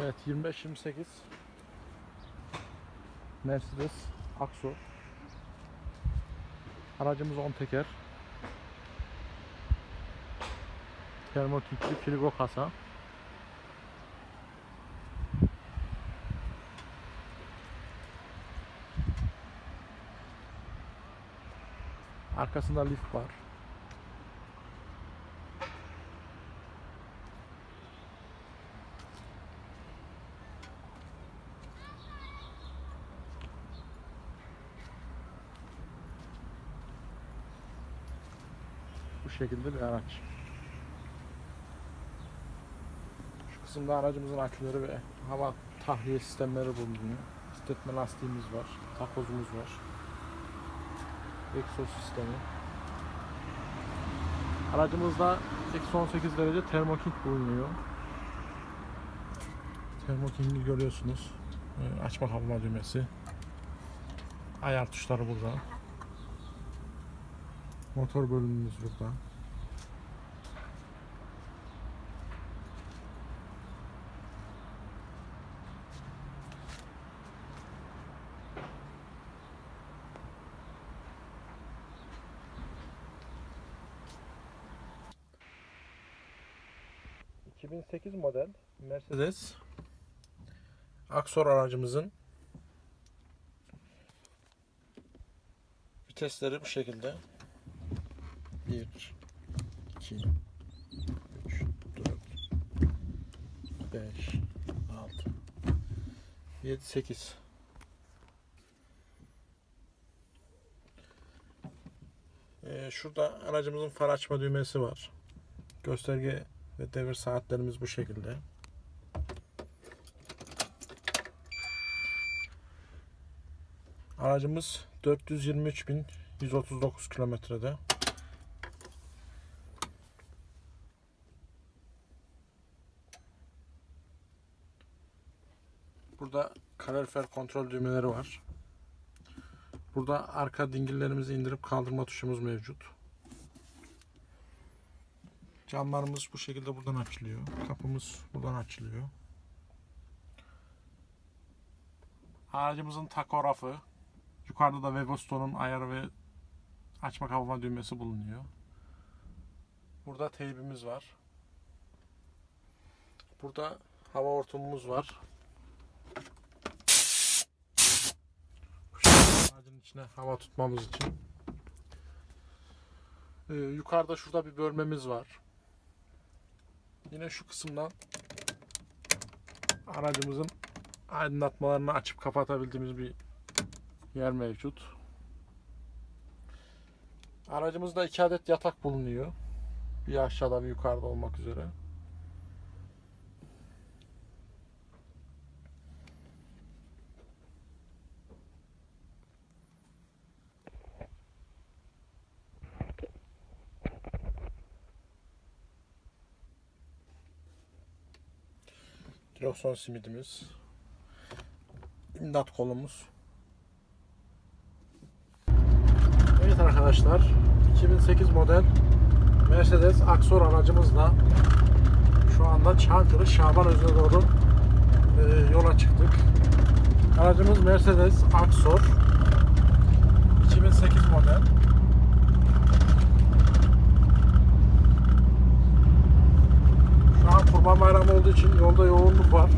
Evet 25-28 Mercedes Akso Aracımız 10 teker. Termotipli frigo kasa. Arkasında lif var. Bu şekilde bir araç. Şu kısımda aracımızın aküleri ve hava tahliye sistemleri bulunuyor. İstetme lastiğimiz var. Takozumuz var. Egzoz sistemi. Aracımızda eksi 18 derece termoking bulunuyor. Termoking'i görüyorsunuz. Ee, Açma kapama düğmesi. Ayar tuşları burada. Motor bölümümüz burada. ...2008 model Mercedes. Aksor aracımızın vitesleri bu şekilde 1 2 3 4 5 6 7 8 Ee, şurada aracımızın far açma düğmesi var. Gösterge ve devir saatlerimiz bu şekilde. Aracımız 423.139 kilometrede. Burada kalorifer kontrol düğmeleri var. Burada arka dingillerimizi indirip kaldırma tuşumuz mevcut. Camlarımız bu şekilde buradan açılıyor. Kapımız buradan açılıyor. Aracımızın takografı. Yukarıda da Wegostone'un ayarı ve açma kapama düğmesi bulunuyor. Burada teybimiz var. Burada hava hortumumuz var. İçine hava tutmamız için. Ee, yukarıda şurada bir bölmemiz var. Yine şu kısımdan aracımızın aydınlatmalarını açıp kapatabildiğimiz bir yer mevcut. Aracımızda iki adet yatak bulunuyor. Bir aşağıda bir yukarıda olmak üzere. Direksiyon simidimiz. İmdat kolumuz. Evet arkadaşlar 2008 model Mercedes Aksor aracımızla şu anda Çankırı Şabanözü'ne doğru e, yola çıktık. Aracımız Mercedes Aksor 2008 model. Şu an Kurban Bayramı olduğu için yolda yoğunluk var.